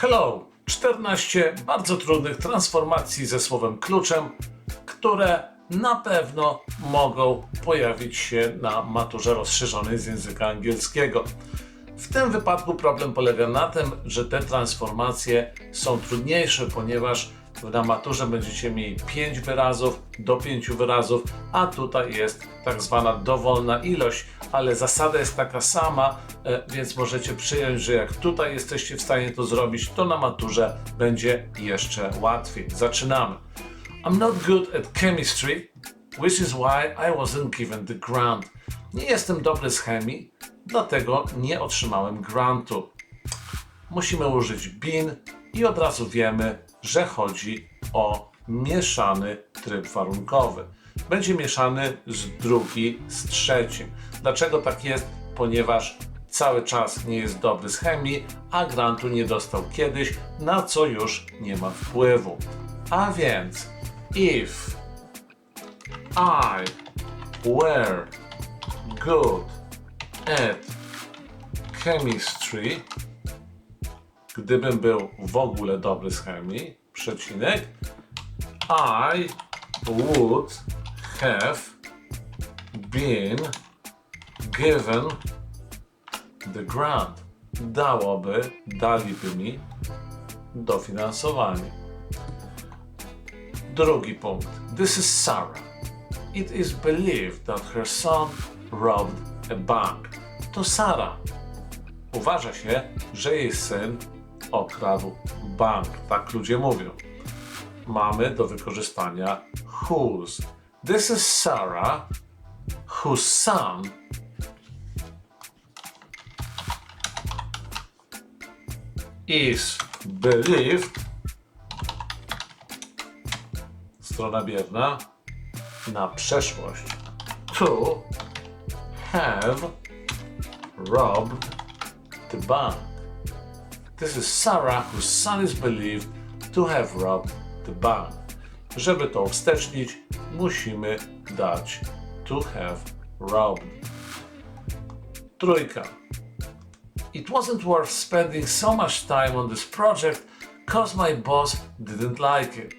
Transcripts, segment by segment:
Hello! 14 bardzo trudnych transformacji ze słowem kluczem, które na pewno mogą pojawić się na maturze rozszerzonej z języka angielskiego. W tym wypadku problem polega na tym, że te transformacje są trudniejsze, ponieważ na maturze będziecie mieli 5 wyrazów do 5 wyrazów, a tutaj jest tak zwana dowolna ilość, ale zasada jest taka sama, e, więc możecie przyjąć, że jak tutaj jesteście w stanie to zrobić, to na maturze będzie jeszcze łatwiej. Zaczynamy. I'm not good at chemistry, which is why I wasn't given the grant. Nie jestem dobry z chemii, dlatego nie otrzymałem grantu. Musimy użyć bin i od razu wiemy, że chodzi o mieszany tryb warunkowy. Będzie mieszany z drugi z trzecim. Dlaczego tak jest? Ponieważ cały czas nie jest dobry z chemii, a grantu nie dostał kiedyś, na co już nie ma wpływu. A więc, if I were good at chemistry, gdybym był w ogóle dobry z chemii, przecinek, I would have been given the grant. Dałoby, daliby mi dofinansowanie. Drugi punkt. This is Sarah. It is believed that her son robbed a bank. To Sara. Uważa się, że jej syn okradł bank. Tak ludzie mówią. Mamy do wykorzystania whose. This is Sarah, whose son is believed strona bierna na przeszłość to have robbed the bank. This is Sarah, whose son is believed to have robbed the bank. Żeby to wstecznić, musimy dać to have robbed. Trójka. It wasn't worth spending so much time on this project cause my boss didn't like it.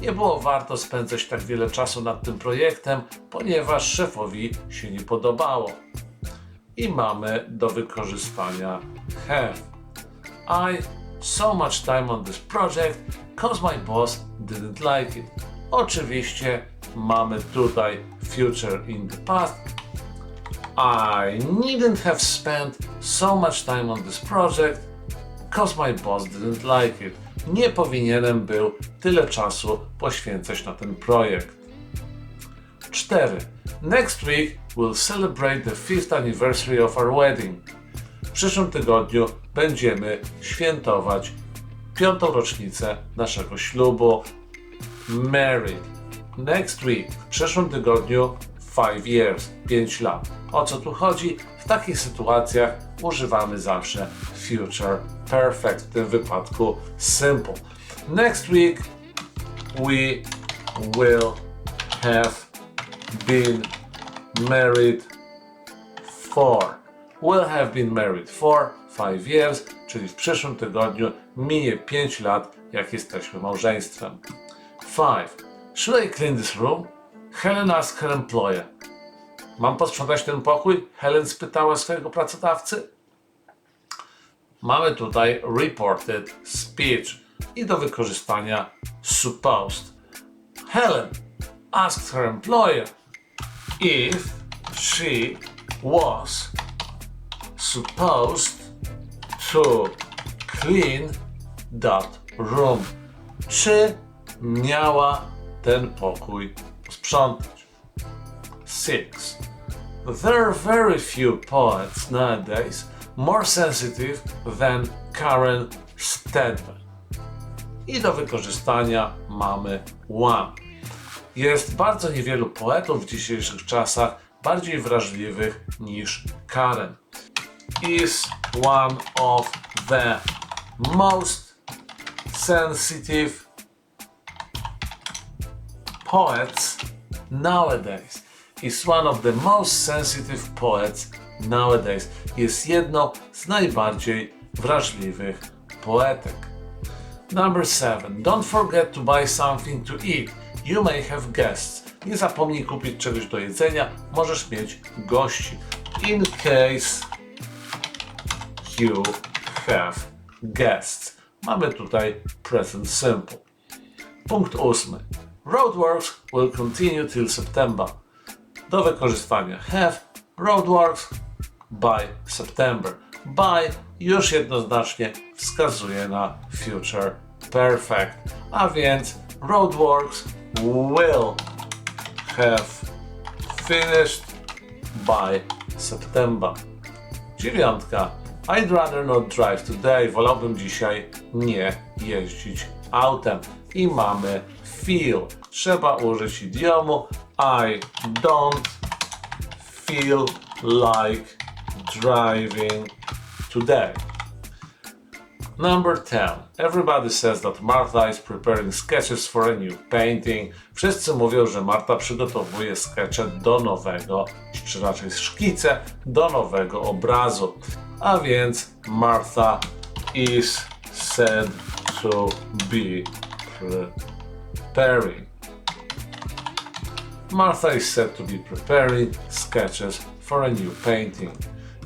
Nie było warto spędzać tak wiele czasu nad tym projektem, ponieważ szefowi się nie podobało. I mamy do wykorzystania have. I so much time on this project cause my boss didn't like it. Oczywiście mamy tutaj future in the past. I needn't have spent so much time on this project cause my boss didn't like it. Nie powinienem był tyle czasu poświęcać na ten projekt. 4. Next week we'll celebrate the fifth anniversary of our wedding. W przyszłym tygodniu będziemy świętować piątą rocznicę naszego ślubu. Married. Next week. W przyszłym tygodniu 5 years. 5 lat. O co tu chodzi? W takich sytuacjach używamy zawsze future perfect, w tym wypadku simple. Next week we will have been married for. Will have been married for five years, czyli w przyszłym tygodniu minie 5 lat, jak jesteśmy małżeństwem. 5. Should I clean this room? Helen asked her employer. Mam posprzątać ten pokój? Helen spytała swojego pracodawcy. Mamy tutaj reported speech i do wykorzystania supposed. Helen asked her employer if she was supposed to clean that room. Czy miała ten pokój sprzątać? 6. There are very few poets nowadays more sensitive than Karen Stedman. I do wykorzystania mamy one. Jest bardzo niewielu poetów w dzisiejszych czasach bardziej wrażliwych niż Karen. Is one of the most sensitive poets nowadays. One of the most sensitive poets nowadays. Jest jedną z najbardziej wrażliwych poetek. Number 7. Don't forget to buy something to eat. You may have guests. Nie zapomnij kupić czegoś do jedzenia, możesz mieć gości. In case you have guests. Mamy tutaj present simple. Punkt ósmy. Roadworks will continue till September. Do wykorzystania have roadworks by September. By już jednoznacznie wskazuje na future perfect, a więc roadworks will have finished by September. Dziewiątka. I'd rather not drive today. Wolałbym dzisiaj nie jeździć autem. I mamy feel. Trzeba użyć idiomu I don't feel like driving today. Number 10. Everybody says that Martha is preparing sketches for a new painting. Wszyscy mówią, że Marta przygotowuje skecze do nowego, czy raczej szkice do nowego obrazu. A więc Martha is said to be preparing. Martha is said to be preparing sketches for a new painting.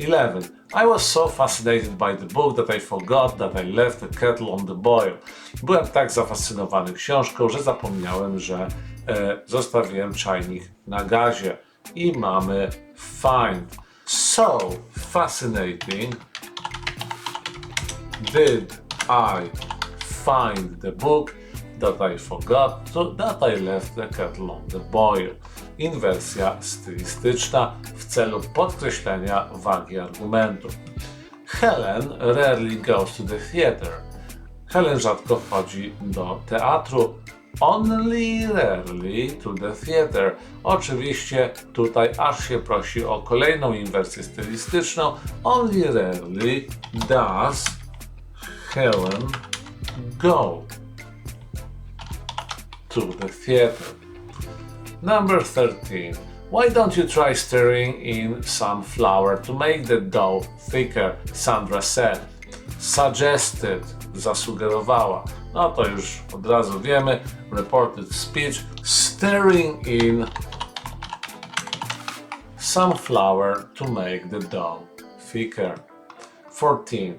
11. I was so fascinated by the book that I forgot that I left the kettle on the boil. Byłem tak zafascynowany książką, że zapomniałem, że e, zostawiłem czajnik na gazie. I mamy find. So fascinating did I find the book that I forgot to, that I left the kettle on the boil. Inwersja stylistyczna w celu podkreślenia wagi argumentu. Helen rarely goes to the theater. Helen rzadko chodzi do teatru. Only rarely to the theater. Oczywiście tutaj aż się prosi o kolejną inwersję stylistyczną. Only rarely does Helen go to the theater. Number 13. Why don't you try stirring in some flour to make the dough thicker? Sandra said. Suggested. Zasugerowała. No to już od razu wiemy. Reported speech. Stirring in some flour to make the dough thicker. 14.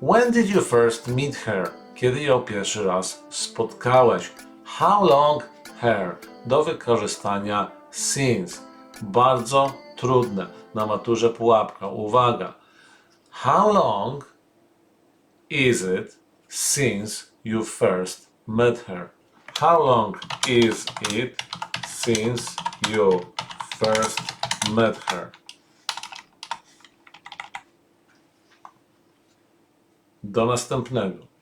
When did you first meet her? Kiedy ją pierwszy raz spotkałeś? How long her? Do wykorzystania since. Bardzo trudne. Na maturze pułapka. Uwaga. How long is it since you first met her? How long is it since you first met her? Do następnego.